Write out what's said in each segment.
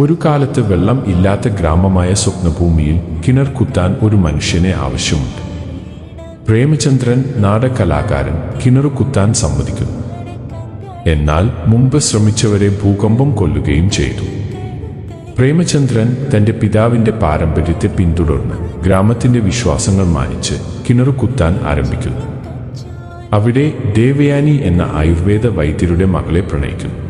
ഒരു കാലത്ത് വെള്ളം ഇല്ലാത്ത ഗ്രാമമായ സ്വപ്നഭൂമിയിൽ കിണർ കുത്താൻ ഒരു മനുഷ്യനെ ആവശ്യമുണ്ട്. പ്രേമചന്ദ്രൻ നാടകലാകാരൻ കിണർ കുത്താൻ സമ്മതിക്കുന്നു. എന്നാൽ മുമ്പ് ശ്രമിച്ചവരെ ഭൂകമ്പം കൊല്ലുകയും ചെയ്തു. പ്രേമചന്ദ്രൻ തന്റെ പിതാവിന്റെ പാരമ്പര്യത്തെ പിന്തുടർന്ന് ഗ്രാമത്തിന്റെ വിശ്വാസങ്ങൾ മാനിച്ച് കിണറു കുത്താൻ ആരംഭിക്കുന്നു. അവിടെ ദേവയാനി എന്ന ആയുർവേദ വൈദ്യരുടെ മകളെ പ്രണയിക്കുന്നു.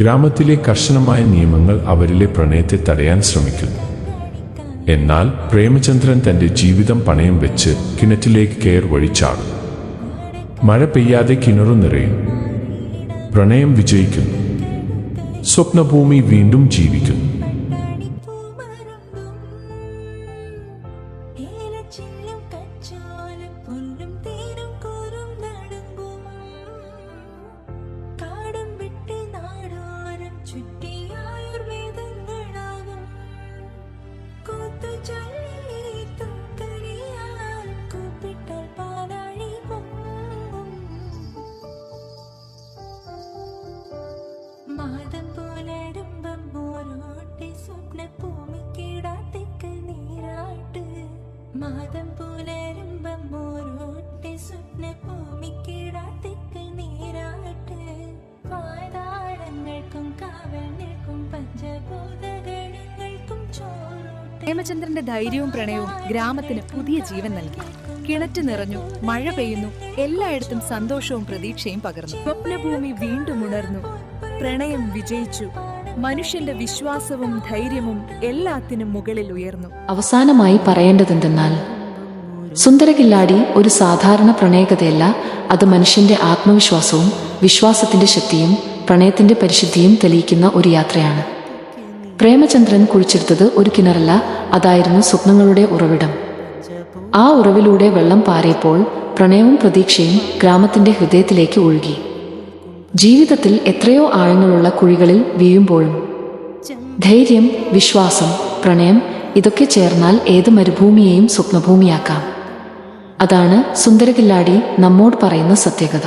ഗ്രാമത്തിലെ കർശനമായ നിയമങ്ങൾ അവരിലെ പ്രണയത്തെ തടയാൻ ശ്രമിക്കുന്നു. എന്നാൽ പ്രേമചന്ദ്രൻ തന്റെ ജീവിതം പണയം വെച്ച് കിണറ്റിലേക്ക് കയർ വഴിച്ചാടും മഴ പെയ്യാതെ കിണറു നിറയും. പ്രണയം വിജയിക്കുന്നു. സ്വപ്നഭൂമി വീണ്ടും ജീവിക്കുന്നു. പ്രേമചന്ദ്രന്റെ ധൈര്യവും പ്രണയവും ഗ്രാമത്തിന് പുതിയ ജീവൻ നൽകി. കിണറ്റ് നിറഞ്ഞു മഴ പെയ്യുന്നു എല്ലായിടത്തും സന്തോഷവും പ്രതീക്ഷയും പകർന്നു. സ്വപ്നഭൂമി വീണ്ടും ഉണർന്നു. പ്രണയം വിജയിച്ചു. മനുഷ്യന്റെ വിശ്വാസവും ധൈര്യവും എല്ലാത്തിനും മുകളിൽ ഉയർന്നു. അവസാനമായി പറയേണ്ടതെന്തെന്നാൽ സുന്ദരകില്ലാടി ഒരു സാധാരണ പ്രണയകഥയല്ല അത് മനുഷ്യന്റെ ആത്മവിശ്വാസവും വിശ്വാസത്തിന്റെ ശക്തിയും പ്രണയത്തിന്റെ പരിശുദ്ധിയും തെളിയിക്കുന്ന ഒരു യാത്രയാണ്. പ്രേമചന്ദ്രൻ കുഴിച്ചെടുത്തത് ഒരു കിണറല്ല അതായിരുന്നു സ്വപ്നങ്ങളുടെ ഉറവിടം. ആ ഉറവിലൂടെ വെള്ളം പാറിയപ്പോൾ പ്രണയവും പ്രതീക്ഷയും ഗ്രാമത്തിന്റെ ഹൃദയത്തിലേക്ക് ഒഴുകി. ജീവിതത്തിൽ എത്രയോ ആഴങ്ങളുള്ള കുഴികളിൽ വീഴുമ്പോഴും ധൈര്യം വിശ്വാസം പ്രണയം ഇതൊക്കെ ചേർന്നാൽ ഏത് മരുഭൂമിയെയും സ്വപ്നഭൂമിയാക്കാം. അതാണ് സുന്ദരകില്ലാടി നമ്മോട് പറയുന്ന സത്യകഥ